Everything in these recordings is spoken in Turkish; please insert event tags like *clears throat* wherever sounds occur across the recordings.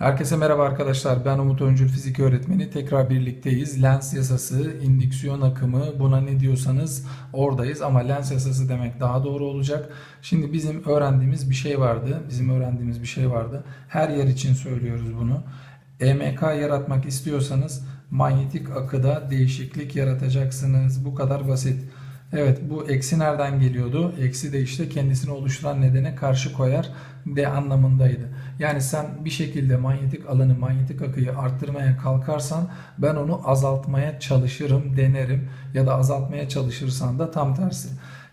Herkese merhaba arkadaşlar. Ben Umut Öncül fizik öğretmeni. Tekrar birlikteyiz. Lens yasası, indüksiyon akımı buna ne diyorsanız oradayız ama lens yasası demek daha doğru olacak. Şimdi bizim öğrendiğimiz bir şey vardı. Bizim öğrendiğimiz bir şey vardı. Her yer için söylüyoruz bunu. EMK yaratmak istiyorsanız manyetik akıda değişiklik yaratacaksınız. Bu kadar basit. Evet bu eksi nereden geliyordu? Eksi de işte kendisini oluşturan nedene karşı koyar de anlamındaydı. Yani sen bir şekilde manyetik alanı, manyetik akıyı arttırmaya kalkarsan ben onu azaltmaya çalışırım, denerim ya da azaltmaya çalışırsan da tam tersi.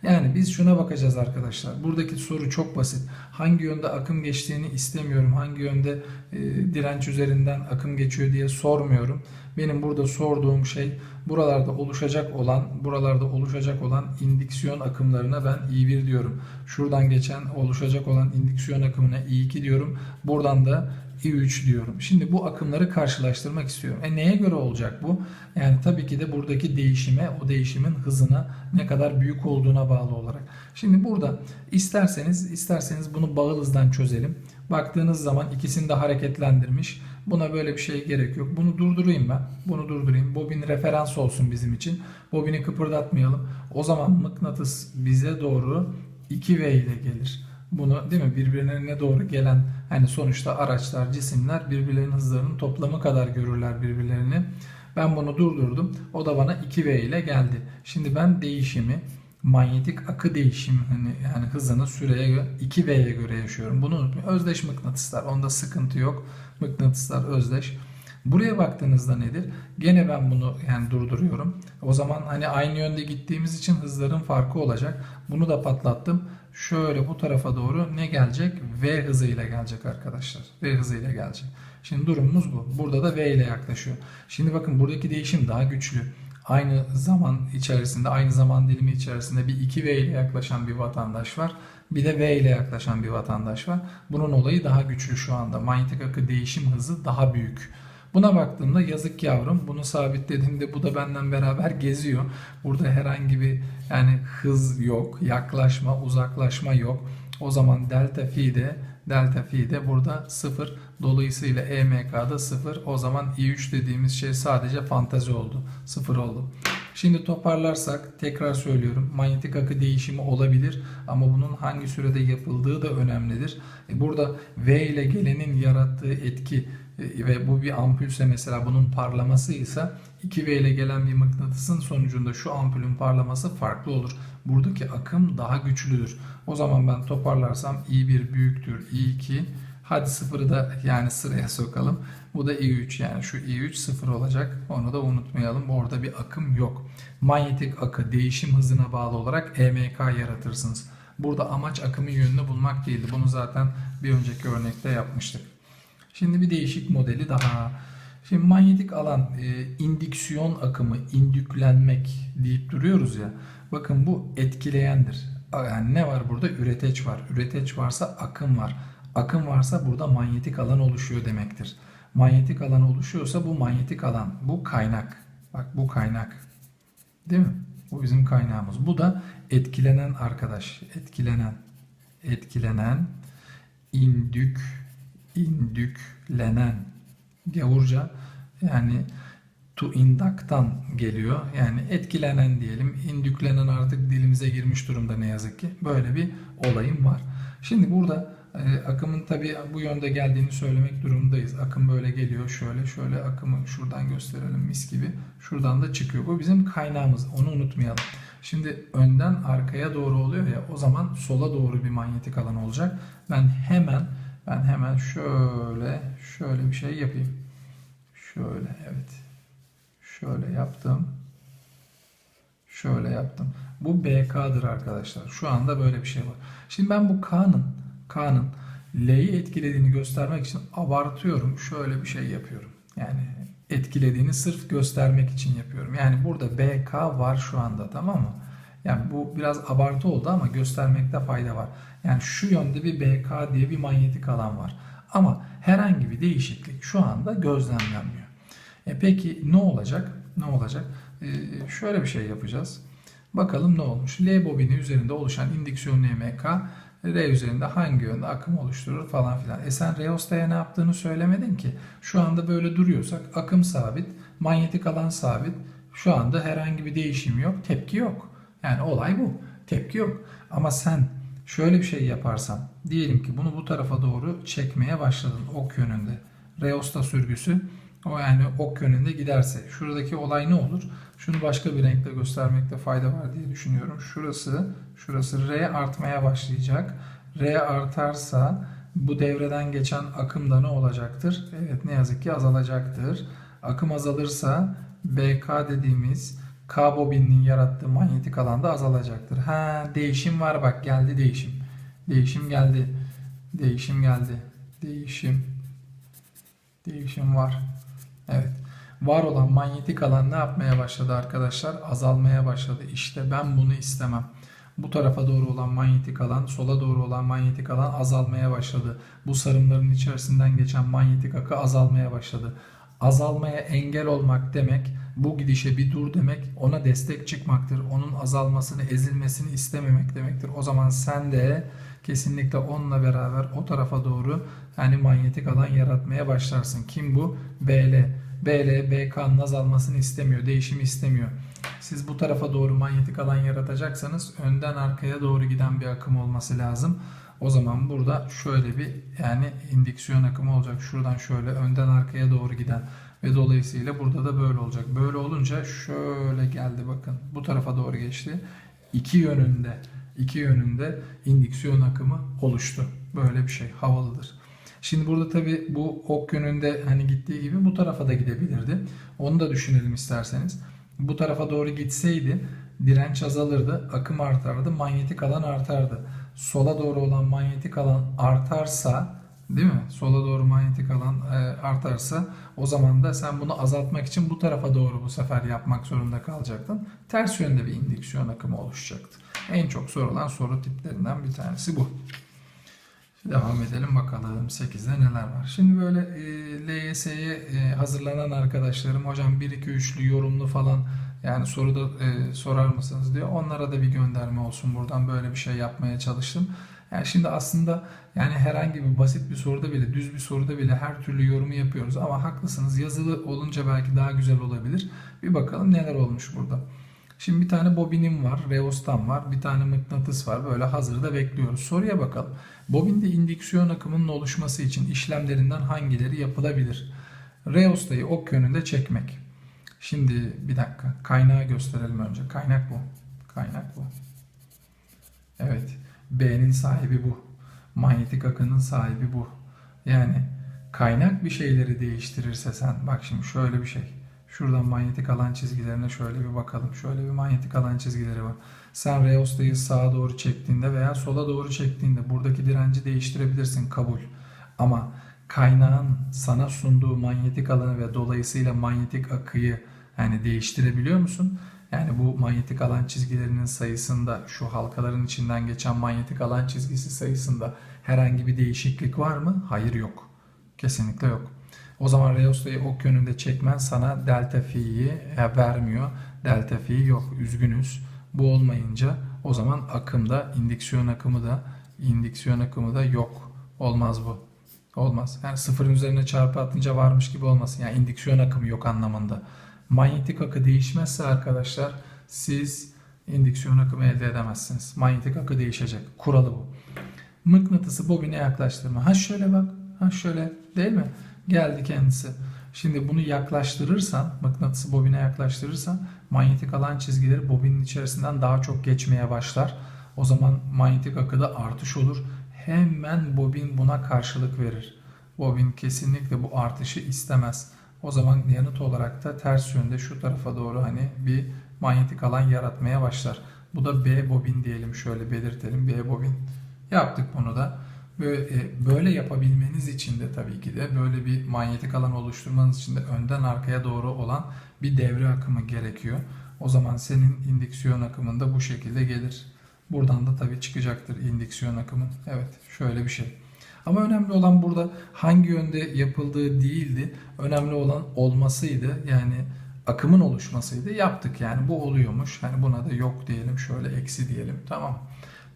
Yani biz şuna bakacağız arkadaşlar. Buradaki soru çok basit. Hangi yönde akım geçtiğini istemiyorum. Hangi yönde e, direnç üzerinden akım geçiyor diye sormuyorum. Benim burada sorduğum şey buralarda oluşacak olan, buralarda oluşacak olan indüksiyon akımlarına ben I1 diyorum. Şuradan geçen oluşacak olan indüksiyon akımına I2 diyorum. Buradan da I3 diyorum. Şimdi bu akımları karşılaştırmak istiyorum. E neye göre olacak bu? Yani tabii ki de buradaki değişime, o değişimin hızına ne kadar büyük olduğuna bağlı olarak. Şimdi burada isterseniz isterseniz bunu bağıl hızdan çözelim. Baktığınız zaman ikisini de hareketlendirmiş. Buna böyle bir şey gerek yok. Bunu durdurayım ben. Bunu durdurayım. Bobin referans olsun bizim için. Bobini kıpırdatmayalım. O zaman mıknatıs bize doğru 2V ile gelir. Bunu değil mi birbirlerine doğru gelen hani sonuçta araçlar, cisimler birbirlerinin hızlarının toplamı kadar görürler birbirlerini. Ben bunu durdurdum. O da bana 2V ile geldi. Şimdi ben değişimi manyetik akı değişimi hani yani hızını süreye göre 2V'ye göre yaşıyorum. Bunu unutmayın. Özdeş mıknatıslar. Onda sıkıntı yok. Mıknatıslar özdeş. Buraya baktığınızda nedir? Gene ben bunu yani durduruyorum. O zaman hani aynı yönde gittiğimiz için hızların farkı olacak. Bunu da patlattım. Şöyle bu tarafa doğru ne gelecek? V hızıyla gelecek arkadaşlar. V hızıyla gelecek. Şimdi durumumuz bu. Burada da V ile yaklaşıyor. Şimdi bakın buradaki değişim daha güçlü. Aynı zaman içerisinde, aynı zaman dilimi içerisinde bir 2V ile yaklaşan bir vatandaş var. Bir de V ile yaklaşan bir vatandaş var. Bunun olayı daha güçlü şu anda. Manyetik akı değişim hızı daha büyük. Buna baktığımda yazık yavrum bunu sabitlediğimde bu da benden beraber geziyor. Burada herhangi bir yani hız yok, yaklaşma, uzaklaşma yok. O zaman delta phi de delta phi de burada 0. Dolayısıyla EMK'da 0. O zaman I3 dediğimiz şey sadece fantazi oldu. 0 oldu. Şimdi toparlarsak tekrar söylüyorum. Manyetik akı değişimi olabilir ama bunun hangi sürede yapıldığı da önemlidir. E, Burada V ile gelenin yarattığı etki ve bu bir ampulse mesela bunun parlamasıysa 2V ile gelen bir mıknatısın sonucunda şu ampulün parlaması farklı olur. Buradaki akım daha güçlüdür. O zaman ben toparlarsam I1 büyüktür I2 Hadi sıfırı da yani sıraya sokalım. Bu da I3 yani şu I3 sıfır olacak. Onu da unutmayalım. Orada bir akım yok. Manyetik akı değişim hızına bağlı olarak EMK yaratırsınız. Burada amaç akımın yönünü bulmak değildi. Bunu zaten bir önceki örnekte yapmıştık. Şimdi bir değişik modeli daha. Şimdi manyetik alan e, indüksiyon akımı, indüklenmek deyip duruyoruz ya. Bakın bu etkileyendir. Yani ne var burada? Üreteç var. Üreteç varsa akım var. Akım varsa burada manyetik alan oluşuyor demektir. Manyetik alan oluşuyorsa bu manyetik alan, bu kaynak. Bak bu kaynak. Değil mi? Bu bizim kaynağımız. Bu da etkilenen arkadaş. Etkilenen. Etkilenen. indük. İndüklenen. Gavurca yani to induktan geliyor. Yani etkilenen diyelim. indüklenen artık dilimize girmiş durumda ne yazık ki. Böyle bir olayım var. Şimdi burada e, akımın tabi bu yönde geldiğini söylemek durumundayız. Akım böyle geliyor. Şöyle şöyle akımı şuradan gösterelim mis gibi. Şuradan da çıkıyor. Bu bizim kaynağımız. Onu unutmayalım. Şimdi önden arkaya doğru oluyor ya o zaman sola doğru bir manyetik alan olacak. Ben hemen ben hemen şöyle şöyle bir şey yapayım. Şöyle evet. Şöyle yaptım. Şöyle yaptım. Bu BK'dır arkadaşlar. Şu anda böyle bir şey var. Şimdi ben bu K'nın K'nın L'yi etkilediğini göstermek için abartıyorum. Şöyle bir şey yapıyorum. Yani etkilediğini sırf göstermek için yapıyorum. Yani burada BK var şu anda tamam mı? Yani bu biraz abartı oldu ama göstermekte fayda var. Yani şu yönde bir BK diye bir manyetik alan var. Ama herhangi bir değişiklik şu anda gözlemlenmiyor. E peki ne olacak? Ne olacak? E, şöyle bir şey yapacağız. Bakalım ne olmuş. L bobini üzerinde oluşan indüksiyon EMK R üzerinde hangi yönde akım oluşturur falan filan. E sen Reosta'ya ne yaptığını söylemedin ki. Şu anda böyle duruyorsak akım sabit, manyetik alan sabit. Şu anda herhangi bir değişim yok, tepki yok. Yani olay bu. Tepki yok. Ama sen şöyle bir şey yaparsan, diyelim ki bunu bu tarafa doğru çekmeye başladın ok yönünde. Reosta sürgüsü o yani ok yönünde giderse şuradaki olay ne olur? Şunu başka bir renkle göstermekte fayda var diye düşünüyorum. Şurası, şurası R artmaya başlayacak. R artarsa bu devreden geçen akım da ne olacaktır? Evet ne yazık ki azalacaktır. Akım azalırsa BK dediğimiz K bobininin yarattığı manyetik alanda azalacaktır. Ha değişim var bak geldi değişim. Değişim geldi. Değişim geldi. Değişim. Değişim var. Evet. Var olan manyetik alan ne yapmaya başladı arkadaşlar? Azalmaya başladı. İşte ben bunu istemem. Bu tarafa doğru olan manyetik alan, sola doğru olan manyetik alan azalmaya başladı. Bu sarımların içerisinden geçen manyetik akı azalmaya başladı. Azalmaya engel olmak demek, bu gidişe bir dur demek, ona destek çıkmaktır. Onun azalmasını, ezilmesini istememek demektir. O zaman sen de kesinlikle onunla beraber o tarafa doğru yani manyetik alan yaratmaya başlarsın. Kim bu? BL. BL, BK'nın azalmasını istemiyor, değişimi istemiyor. Siz bu tarafa doğru manyetik alan yaratacaksanız önden arkaya doğru giden bir akım olması lazım. O zaman burada şöyle bir yani indüksiyon akımı olacak. Şuradan şöyle önden arkaya doğru giden ve dolayısıyla burada da böyle olacak. Böyle olunca şöyle geldi bakın. Bu tarafa doğru geçti. İki yönünde iki yönünde indüksiyon akımı oluştu. Böyle bir şey havalıdır. Şimdi burada tabi bu ok yönünde hani gittiği gibi bu tarafa da gidebilirdi. Onu da düşünelim isterseniz. Bu tarafa doğru gitseydi direnç azalırdı, akım artardı, manyetik alan artardı. Sola doğru olan manyetik alan artarsa değil mi? Sola doğru manyetik alan e, artarsa o zaman da sen bunu azaltmak için bu tarafa doğru bu sefer yapmak zorunda kalacaktın. Ters yönde bir indüksiyon akımı oluşacaktı. En çok sorulan soru tiplerinden bir tanesi bu. Devam edelim bakalım 8'de neler var. Şimdi böyle e, LYS'ye e, hazırlanan arkadaşlarım hocam 1 2 3'lü yorumlu falan yani soruda e, sorar mısınız diyor. Onlara da bir gönderme olsun buradan böyle bir şey yapmaya çalıştım. Yani şimdi aslında yani herhangi bir basit bir soruda bile düz bir soruda bile her türlü yorumu yapıyoruz ama haklısınız yazılı olunca belki daha güzel olabilir. Bir bakalım neler olmuş burada. Şimdi bir tane bobinim var, reostam var, bir tane mıknatıs var. Böyle hazırda bekliyoruz. Soruya bakalım. Bobinde indüksiyon akımının oluşması için işlemlerinden hangileri yapılabilir? Reostayı ok yönünde çekmek. Şimdi bir dakika. Kaynağı gösterelim önce. Kaynak bu. Kaynak bu. Evet. B'nin sahibi bu. Manyetik akının sahibi bu. Yani kaynak bir şeyleri değiştirirse sen bak şimdi şöyle bir şey. Şuradan manyetik alan çizgilerine şöyle bir bakalım. Şöyle bir manyetik alan çizgileri var. Sen reostayı sağa doğru çektiğinde veya sola doğru çektiğinde buradaki direnci değiştirebilirsin kabul. Ama kaynağın sana sunduğu manyetik alanı ve dolayısıyla manyetik akıyı yani değiştirebiliyor musun? Yani bu manyetik alan çizgilerinin sayısında şu halkaların içinden geçen manyetik alan çizgisi sayısında herhangi bir değişiklik var mı? Hayır yok. Kesinlikle yok. O zaman Reosta'yı ok yönünde çekmen sana delta fi'yi vermiyor. Delta fi yok. Üzgünüz. Bu olmayınca o zaman akımda indüksiyon akımı da indüksiyon akımı da yok. Olmaz bu. Olmaz. Yani sıfırın üzerine çarpı atınca varmış gibi olmasın. Yani indüksiyon akımı yok anlamında. Manyetik akı değişmezse arkadaşlar siz indüksiyon akımı elde edemezsiniz. Manyetik akı değişecek. Kuralı bu. Mıknatısı bobine yaklaştırma. Ha şöyle bak. Ha şöyle değil mi? Geldi kendisi. Şimdi bunu yaklaştırırsan, mıknatısı bobine yaklaştırırsan manyetik alan çizgileri bobinin içerisinden daha çok geçmeye başlar. O zaman manyetik akıda artış olur. Hemen bobin buna karşılık verir. Bobin kesinlikle bu artışı istemez. O zaman yanıt olarak da ters yönde şu tarafa doğru hani bir manyetik alan yaratmaya başlar. Bu da B bobin diyelim şöyle belirtelim B bobin. Yaptık bunu da. Böyle, böyle yapabilmeniz için de tabii ki de böyle bir manyetik alan oluşturmanız için de önden arkaya doğru olan bir devre akımı gerekiyor. O zaman senin indüksiyon akımın da bu şekilde gelir. Buradan da tabii çıkacaktır indüksiyon akımın. Evet şöyle bir şey. Ama önemli olan burada hangi yönde yapıldığı değildi. Önemli olan olmasıydı. Yani akımın oluşmasıydı. Yaptık yani bu oluyormuş. Hani buna da yok diyelim şöyle eksi diyelim. Tamam.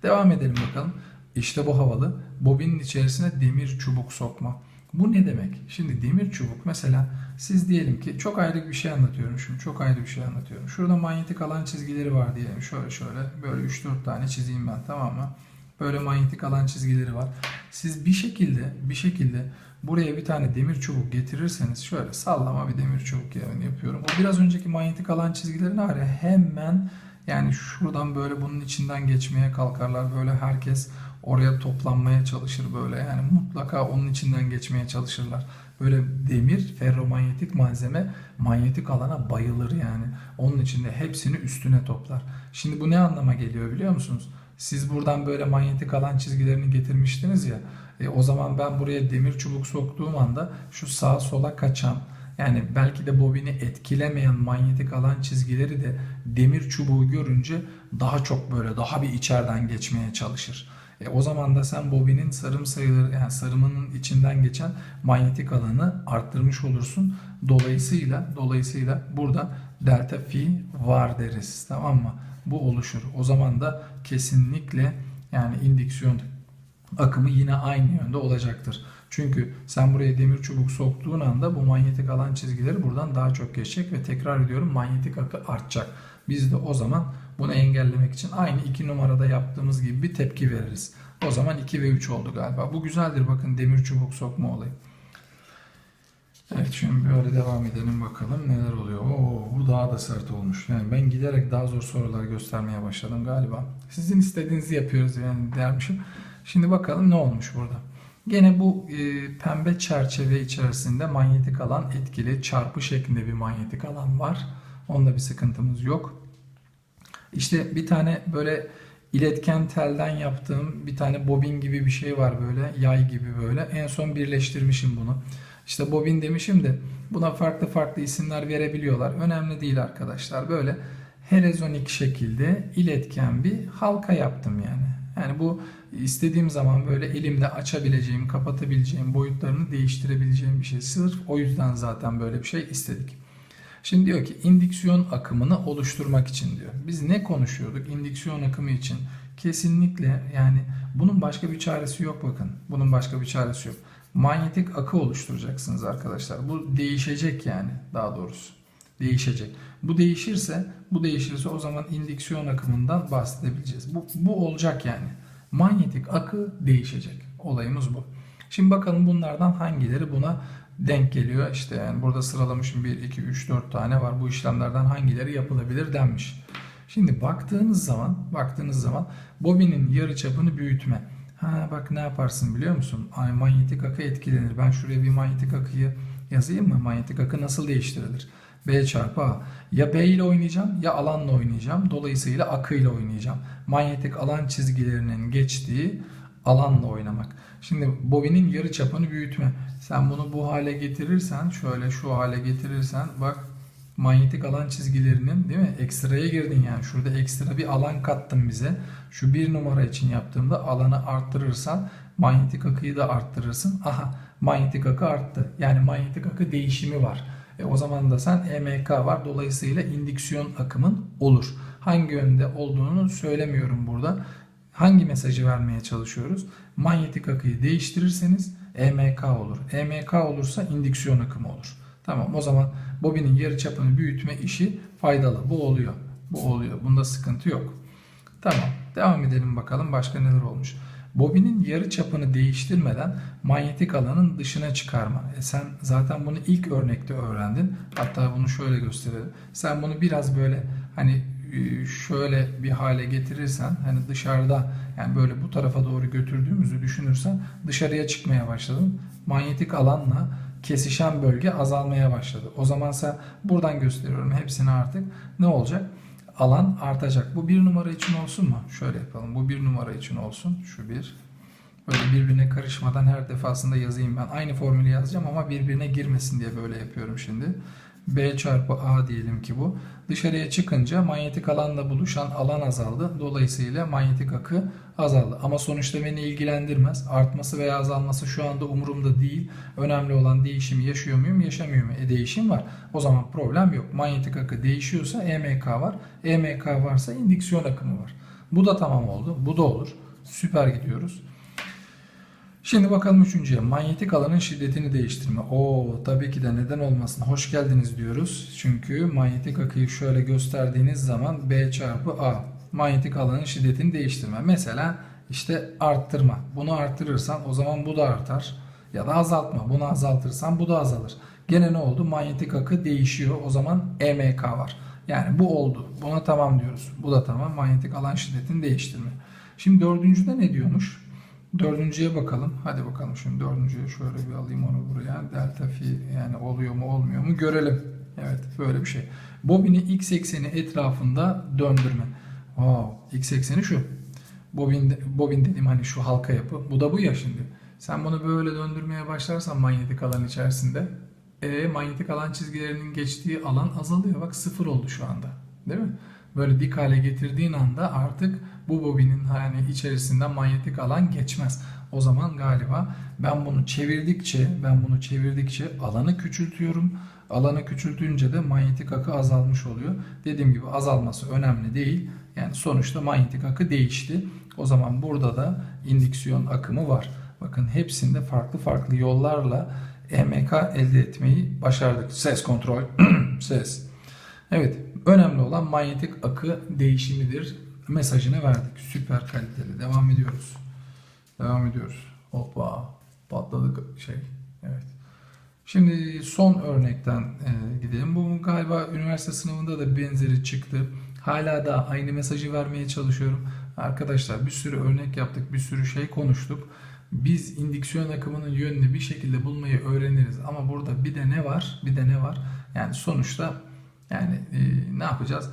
Devam edelim bakalım. İşte bu havalı. Bobinin içerisine demir çubuk sokma. Bu ne demek? Şimdi demir çubuk mesela siz diyelim ki çok ayrı bir şey anlatıyorum şimdi. Çok ayrı bir şey anlatıyorum. Şurada manyetik alan çizgileri var diyelim. Şöyle şöyle böyle 3-4 tane çizeyim ben tamam mı? Böyle manyetik alan çizgileri var. Siz bir şekilde bir şekilde buraya bir tane demir çubuk getirirseniz şöyle sallama bir demir çubuk yani yapıyorum. O biraz önceki manyetik alan çizgilerini var hemen yani şuradan böyle bunun içinden geçmeye kalkarlar. Böyle herkes oraya toplanmaya çalışır böyle. Yani mutlaka onun içinden geçmeye çalışırlar. Böyle demir, ferromanyetik malzeme manyetik alana bayılır yani. Onun içinde hepsini üstüne toplar. Şimdi bu ne anlama geliyor biliyor musunuz? Siz buradan böyle manyetik alan çizgilerini getirmiştiniz ya. E, o zaman ben buraya demir çubuk soktuğum anda şu sağa sola kaçan yani belki de bobini etkilemeyen manyetik alan çizgileri de demir çubuğu görünce daha çok böyle daha bir içeriden geçmeye çalışır. E, o zaman da sen bobinin sarım sayıları yani sarımının içinden geçen manyetik alanı arttırmış olursun. Dolayısıyla dolayısıyla burada delta fi var deriz. Tamam mı? Bu oluşur. O zaman da kesinlikle yani indüksiyon akımı yine aynı yönde olacaktır. Çünkü sen buraya demir çubuk soktuğun anda bu manyetik alan çizgileri buradan daha çok geçecek ve tekrar ediyorum manyetik akı artacak. Biz de o zaman bunu engellemek için aynı iki numarada yaptığımız gibi bir tepki veririz. O zaman 2 ve 3 oldu galiba. Bu güzeldir bakın demir çubuk sokma olayı. Evet şimdi böyle devam edelim bakalım neler oluyor. Oo bu daha da sert olmuş. Yani ben giderek daha zor sorular göstermeye başladım galiba. Sizin istediğinizi yapıyoruz yani dermişim. Şimdi bakalım ne olmuş burada. Gene bu e, pembe çerçeve içerisinde manyetik alan etkili çarpı şeklinde bir manyetik alan var. Onda bir sıkıntımız yok. İşte bir tane böyle iletken telden yaptığım bir tane bobin gibi bir şey var böyle yay gibi böyle. En son birleştirmişim bunu. İşte bobin demişim de buna farklı farklı isimler verebiliyorlar. Önemli değil arkadaşlar. Böyle helezonik şekilde iletken bir halka yaptım yani. Yani bu istediğim zaman böyle elimle açabileceğim, kapatabileceğim, boyutlarını değiştirebileceğim bir şey. Sırf o yüzden zaten böyle bir şey istedik. Şimdi diyor ki indüksiyon akımını oluşturmak için diyor. Biz ne konuşuyorduk indüksiyon akımı için? Kesinlikle yani bunun başka bir çaresi yok bakın. Bunun başka bir çaresi yok. Manyetik akı oluşturacaksınız arkadaşlar. Bu değişecek yani daha doğrusu. Değişecek. Bu değişirse, bu değişirse o zaman indüksiyon akımından bahsedebileceğiz. Bu, bu olacak yani. Manyetik akı değişecek. Olayımız bu. Şimdi bakalım bunlardan hangileri buna denk geliyor. İşte yani burada sıralamışım 1, 2, 3, 4 tane var. Bu işlemlerden hangileri yapılabilir denmiş. Şimdi baktığınız zaman, baktığınız zaman bobinin yarı çapını büyütme. Ha bak ne yaparsın biliyor musun? Ay manyetik akı etkilenir. Ben şuraya bir manyetik akıyı yazayım mı? Manyetik akı nasıl değiştirilir? B çarpı A. Ya B ile oynayacağım ya alanla oynayacağım. Dolayısıyla akı ile oynayacağım. Manyetik alan çizgilerinin geçtiği alanla oynamak. Şimdi bobinin yarı çapını büyütme. Sen bunu bu hale getirirsen, şöyle şu hale getirirsen bak manyetik alan çizgilerinin değil mi? Ekstraya girdin yani. Şurada ekstra bir alan kattın bize. Şu bir numara için yaptığımda alanı arttırırsan manyetik akıyı da arttırırsın. Aha manyetik akı arttı. Yani manyetik akı değişimi var. E, o zaman da sen EMK var. Dolayısıyla indüksiyon akımın olur. Hangi yönde olduğunu söylemiyorum burada. Hangi mesajı vermeye çalışıyoruz? Manyetik akıyı değiştirirseniz EMK olur. EMK olursa indüksiyon akımı olur. Tamam o zaman bobinin yarı çapını büyütme işi faydalı. Bu oluyor. Bu oluyor. Bunda sıkıntı yok. Tamam. Devam edelim bakalım başka neler olmuş. Bobinin yarı çapını değiştirmeden manyetik alanın dışına çıkarma. E sen zaten bunu ilk örnekte öğrendin. Hatta bunu şöyle gösterelim. Sen bunu biraz böyle hani e, şöyle bir hale getirirsen hani dışarıda yani böyle bu tarafa doğru götürdüğümüzü düşünürsen dışarıya çıkmaya başladın. Manyetik alanla kesişen bölge azalmaya başladı. O zaman sen buradan gösteriyorum hepsini artık ne olacak? Alan artacak. Bu bir numara için olsun mu? Şöyle yapalım. Bu bir numara için olsun. Şu bir. Böyle birbirine karışmadan her defasında yazayım ben. Aynı formülü yazacağım ama birbirine girmesin diye böyle yapıyorum şimdi. B çarpı A diyelim ki bu. Dışarıya çıkınca manyetik alanla buluşan alan azaldı. Dolayısıyla manyetik akı azaldı. Ama sonuçta beni ilgilendirmez. Artması veya azalması şu anda umurumda değil. Önemli olan değişimi yaşıyor muyum, yaşamıyor muyum? E değişim var. O zaman problem yok. Manyetik akı değişiyorsa EMK var. EMK varsa indüksiyon akımı var. Bu da tamam oldu. Bu da olur. Süper gidiyoruz. Şimdi bakalım üçüncüye. Manyetik alanın şiddetini değiştirme. Oo tabii ki de neden olmasın. Hoş geldiniz diyoruz. Çünkü manyetik akıyı şöyle gösterdiğiniz zaman B çarpı A. Manyetik alanın şiddetini değiştirme. Mesela işte arttırma. Bunu arttırırsan o zaman bu da artar. Ya da azaltma. Bunu azaltırsan bu da azalır. Gene ne oldu? Manyetik akı değişiyor. O zaman EMK var. Yani bu oldu. Buna tamam diyoruz. Bu da tamam. Manyetik alan şiddetini değiştirme. Şimdi dördüncüde ne diyormuş? Dördüncüye bakalım. Hadi bakalım şimdi dördüncüye şöyle bir alayım onu buraya. Delta fi yani oluyor mu olmuyor mu görelim. Evet böyle bir şey. Bobini x ekseni etrafında döndürme. Wow, x ekseni şu. Bobin, bobin dediğim hani şu halka yapı. Bu da bu ya şimdi. Sen bunu böyle döndürmeye başlarsan manyetik alan içerisinde e, manyetik alan çizgilerinin geçtiği alan azalıyor. Bak sıfır oldu şu anda. Değil mi? Böyle dik hale getirdiğin anda artık bu bobinin hani içerisinden manyetik alan geçmez. O zaman galiba ben bunu çevirdikçe, ben bunu çevirdikçe alanı küçültüyorum. Alanı küçültünce de manyetik akı azalmış oluyor. Dediğim gibi azalması önemli değil. Yani sonuçta manyetik akı değişti. O zaman burada da indüksiyon akımı var. Bakın hepsinde farklı farklı yollarla EMK elde etmeyi başardık. Ses kontrol, *clears throat* ses. Evet, önemli olan manyetik akı değişimidir mesajını verdik. Süper kaliteli. Devam ediyoruz. Devam ediyoruz. Hoppa. Patladık şey. Evet. Şimdi son örnekten e, gidelim. Bu galiba üniversite sınavında da benzeri çıktı. Hala da aynı mesajı vermeye çalışıyorum. Arkadaşlar bir sürü örnek yaptık, bir sürü şey konuştuk. Biz indüksiyon akımının yönünü bir şekilde bulmayı öğreniriz. Ama burada bir de ne var? Bir de ne var? Yani sonuçta yani e, ne yapacağız?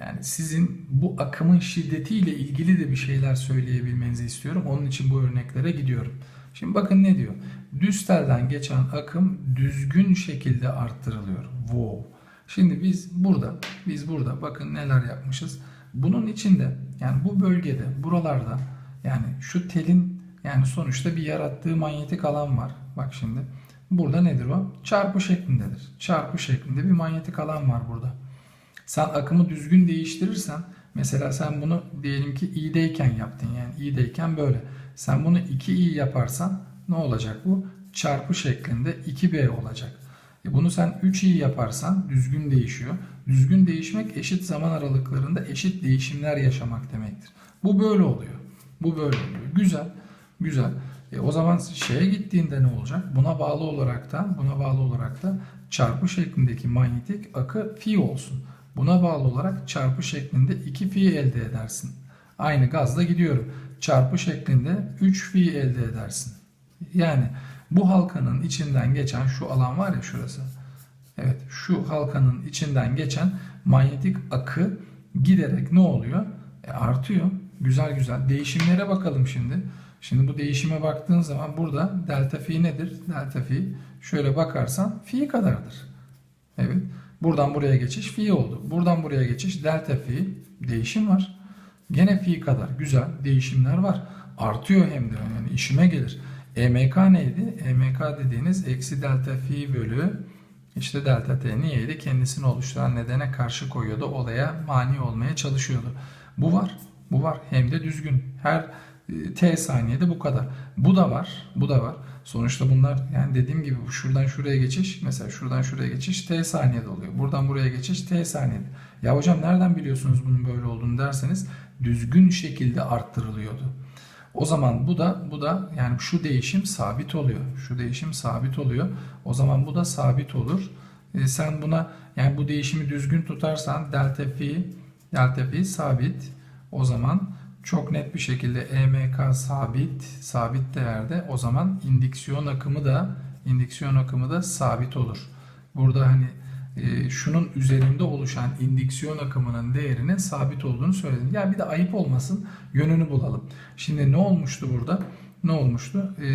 Yani sizin bu akımın şiddetiyle ilgili de bir şeyler söyleyebilmenizi istiyorum. Onun için bu örneklere gidiyorum. Şimdi bakın ne diyor? Düz telden geçen akım düzgün şekilde arttırılıyor. Wow. Şimdi biz burada, biz burada bakın neler yapmışız. Bunun içinde yani bu bölgede, buralarda yani şu telin yani sonuçta bir yarattığı manyetik alan var. Bak şimdi. Burada nedir o? Çarpı şeklindedir. Çarpı şeklinde bir manyetik alan var burada. Sen akımı düzgün değiştirirsen mesela sen bunu diyelim ki i'deyken yaptın yani i'deyken böyle. Sen bunu 2i yaparsan ne olacak bu? Çarpı şeklinde 2b olacak. E bunu sen 3i yaparsan düzgün değişiyor. Düzgün değişmek eşit zaman aralıklarında eşit değişimler yaşamak demektir. Bu böyle oluyor. Bu böyle oluyor. Güzel. Güzel. E o zaman şeye gittiğinde ne olacak? Buna bağlı olarak da buna bağlı olarak da çarpı şeklindeki manyetik akı fi olsun. Buna bağlı olarak çarpı şeklinde 2 fi elde edersin. Aynı gazla gidiyorum. Çarpı şeklinde 3 fi elde edersin. Yani bu halkanın içinden geçen şu alan var ya şurası. Evet şu halkanın içinden geçen manyetik akı giderek ne oluyor? E, artıyor. Güzel güzel. Değişimlere bakalım şimdi. Şimdi bu değişime baktığın zaman burada delta fi nedir? Delta fi şöyle bakarsan fi kadardır. Evet. Buradan buraya geçiş fi oldu. Buradan buraya geçiş delta fi değişim var. Gene fi kadar güzel değişimler var. Artıyor hem de yani işime gelir. EMK neydi? EMK dediğiniz eksi delta fi bölü işte delta t niyeydi? Kendisini oluşturan nedene karşı koyuyordu. Olaya mani olmaya çalışıyordu. Bu var. Bu var. Hem de düzgün. Her t saniyede bu kadar. Bu da var. Bu da var. Sonuçta bunlar yani dediğim gibi şuradan şuraya geçiş mesela şuradan şuraya geçiş t saniyede oluyor. Buradan buraya geçiş t saniyede. Ya hocam nereden biliyorsunuz bunun böyle olduğunu derseniz düzgün şekilde arttırılıyordu. O zaman bu da bu da yani şu değişim sabit oluyor. Şu değişim sabit oluyor. O zaman bu da sabit olur. E, sen buna yani bu değişimi düzgün tutarsan delta fi delta fi sabit. O zaman çok net bir şekilde EMK sabit, sabit değerde o zaman indüksiyon akımı da indüksiyon akımı da sabit olur. Burada hani e, şunun üzerinde oluşan indüksiyon akımının değerinin sabit olduğunu söyledim. Ya bir de ayıp olmasın yönünü bulalım. Şimdi ne olmuştu burada? Ne olmuştu? E,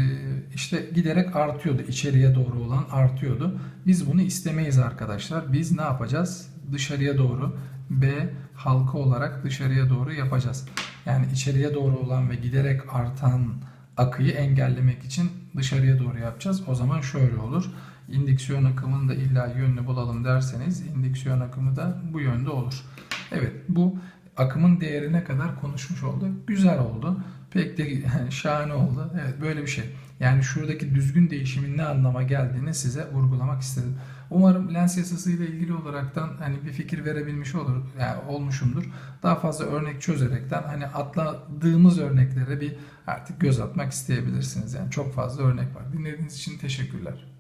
işte giderek artıyordu. İçeriye doğru olan artıyordu. Biz bunu istemeyiz arkadaşlar. Biz ne yapacağız? Dışarıya doğru B halka olarak dışarıya doğru yapacağız. Yani içeriye doğru olan ve giderek artan akıyı engellemek için dışarıya doğru yapacağız. O zaman şöyle olur. İndüksiyon akımını da illa yönünü bulalım derseniz indüksiyon akımı da bu yönde olur. Evet bu akımın değerine kadar konuşmuş olduk. Güzel oldu. Pek de *laughs* şahane oldu. Evet böyle bir şey. Yani şuradaki düzgün değişimin ne anlama geldiğini size vurgulamak istedim. Umarım lens yasası ile ilgili olaraktan hani bir fikir verebilmiş olur yani olmuşumdur. Daha fazla örnek çözerekten hani atladığımız örneklere bir artık göz atmak isteyebilirsiniz. Yani çok fazla örnek var. Dinlediğiniz için teşekkürler.